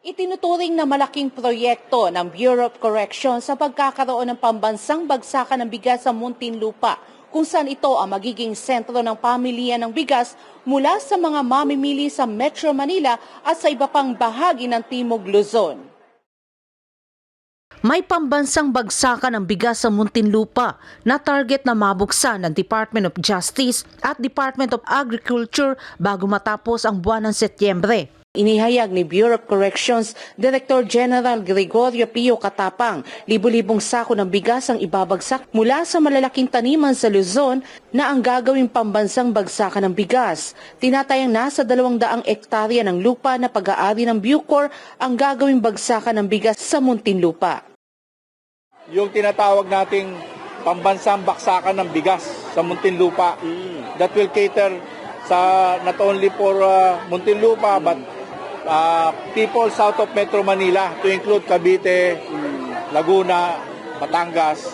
Itinuturing na malaking proyekto ng Bureau of Corrections sa pagkakaroon ng pambansang bagsakan ng bigas sa Muntinlupa, kung saan ito ang magiging sentro ng pamilihan ng bigas mula sa mga mamimili sa Metro Manila at sa iba pang bahagi ng Timog Luzon. May pambansang bagsakan ng bigas sa Muntinlupa na target na mabuksan ng Department of Justice at Department of Agriculture bago matapos ang buwan ng Setyembre. Inihayag ni Bureau of Corrections Director General Gregorio Pio Katapang, libu-libong sako ng bigas ang ibabagsak mula sa malalaking taniman sa Luzon na ang gagawing pambansang bagsakan ng bigas. Tinatayang nasa dalawang daang ektarya ng lupa na pag-aari ng Bucor ang gagawing bagsakan ng bigas sa Muntinlupa. yung tinatawag nating pambansang baksakan ng bigas sa Muntinlupa that will cater sa not only for uh, Muntinlupa but uh, people south of Metro Manila to include Cavite, Laguna, Batangas,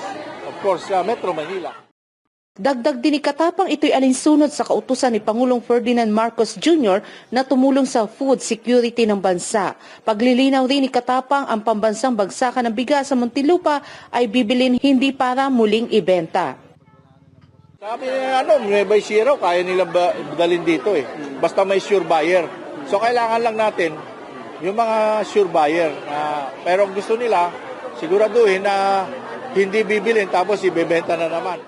of course uh, Metro Manila. Dagdag din ni Katapang ito'y alinsunod sa kautusan ni Pangulong Ferdinand Marcos Jr. na tumulong sa food security ng bansa. Paglilinaw rin ni Katapang ang pambansang bagsakan ng bigas sa Muntinlupa ay bibilin hindi para muling ibenta. Sabi nila, ano, Nueva Ecija, kaya nilang ba- dalhin dito eh. Basta may sure buyer. So kailangan lang natin yung mga sure buyer. na pero ang gusto nila, siguraduhin na hindi bibilin tapos ibebenta na naman.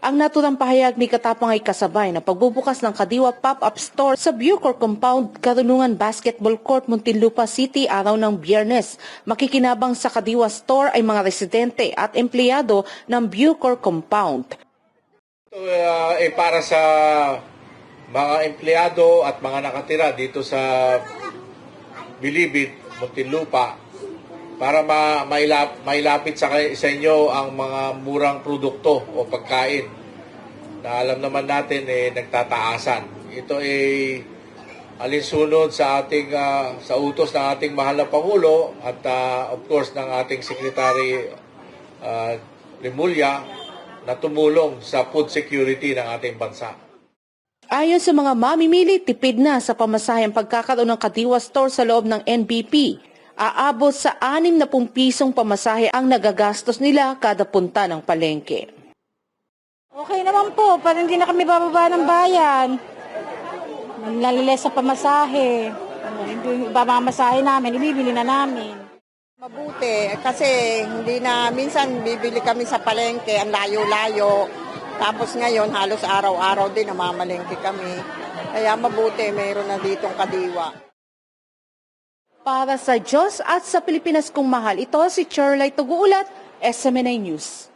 Ang naturang pahayag ni Katapang ay kasabay na pagbubukas ng Kadiwa Pop-Up Store sa Bucor Compound, Karunungan Basketball Court, Muntinlupa City araw ng biyernes. Makikinabang sa Kadiwa Store ay mga residente at empleyado ng Bucor Compound. Ito uh, ay para sa mga empleyado at mga nakatira dito sa Bilibid, Muntinlupa para ma mailap, mailapit sa, sa inyo ang mga murang produkto o pagkain na alam naman natin eh nagtataasan. Ito ay alinsunod sa ating ah, sa utos ng ating mahal na pangulo at ah, of course ng ating secretary uh, Rimulya na tumulong sa food security ng ating bansa. Ayon sa mga mamimili, tipid na sa pamasahe ang pagkakaroon ng Kadiwa Store sa loob ng NBP. Aabot sa 60 pisong pamasahe ang nagagastos nila kada punta ng palengke. Okay naman po, para hindi na kami bababa ng bayan. Naliles sa pamasahe. Ano, Hindi babamasahe namin, ibibili na namin. Mabuti kasi hindi na minsan bibili kami sa palengke ang layo-layo. Tapos ngayon halos araw-araw din namamalengke kami. Kaya mabuti mayroon na ditong kadiwa. Para sa Diyos at sa Pilipinas kong mahal, ito si Charlotte Tuguulat, SMNA News.